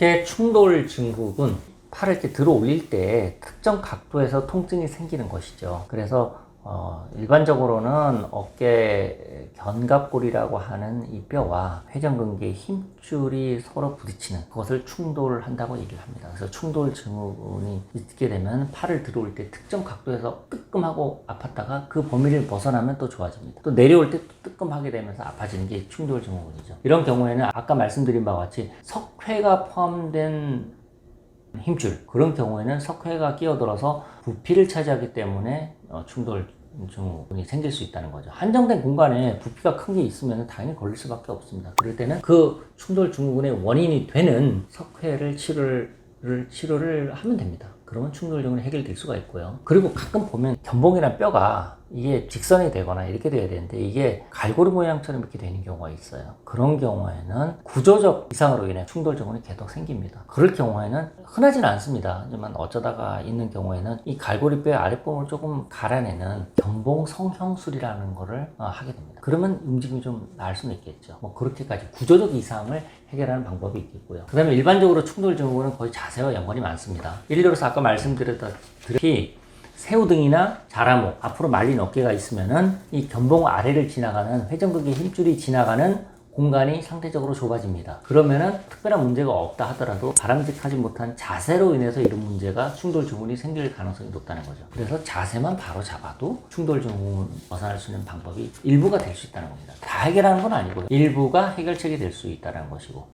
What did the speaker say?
어깨 충돌 증후군 팔을 이렇게 들어 올릴 때 특정 각도에서 통증이 생기는 것이죠. 그래서 어, 일반적으로는 어깨 견갑골이라고 하는 이 뼈와 회전근개의 힘줄이 서로 부딪히는 그것을 충돌한다고 얘기를 합니다. 그래서 충돌 증후군이 있게 되면 팔을 들어올 때 특정 각도에서 뜨끔하고 아팠다가 그 범위를 벗어나면 또 좋아집니다. 또 내려올 때 또 뜨끔하게 되면서 아파지는 게 충돌 증후군이죠. 이런 경우에는 아까 말씀드린 바와 같이 석회가 포함된 힘줄 그런 경우에는 석회가 끼어들어서 부피를 차지하기 때문에 어, 충돌 증후군이 생길 수 있다는 거죠. 한정된 공간에 부피가 큰 게 있으면 당연히 걸릴 수밖에 없습니다. 그럴 때는 그 충돌 증후군의 원인이 되는 석회를 치료를 치료를 하면 됩니다. 그러면 충돌 증후군이 해결될 수가 있고요. 그리고 가끔 보면 견봉이나 뼈가 이게 직선이 되거나 이렇게 돼야 되는데 이게 갈고리 모양처럼 이렇게 되는 경우가 있어요. 그런 경우에는 구조적 이상으로 인해 충돌 증후군이 계속 생깁니다. 그럴 경우에는 흔하지는 않습니다. 하지만 어쩌다가 있는 경우에는 이 갈고리뼈의 아랫부분을 조금 갈아내는 견봉 성형술이라는 거를 어, 하게 됩니다. 그러면 움직임이 좀 나을 수는 있겠죠. 뭐 그렇게까지 구조적 이상을 해결하는 방법이 있겠고요. 그 다음에 일반적으로 충돌 증후군은 거의 자세와 연관이 많습니다. 예를 들어서 아까 말씀드렸다시피 새우등이나 자라목 앞으로 말린 어깨가 있으면은 이 견봉 아래를 지나가는 회전근개 힘줄이 지나가는 공간이 상대적으로 좁아집니다. 그러면은 특별한 문제가 없다 하더라도 바람직하지 못한 자세로 인해서 이런 문제가 충돌 증후군이 생길 가능성이 높다는 거죠. 그래서 자세만 바로 잡아도 충돌 증후군 벗어날 수 있는 방법이 일부가 될 수 있다는 겁니다. 다 해결하는 건 아니고요. 일부가 해결책이 될 수 있다는 것이고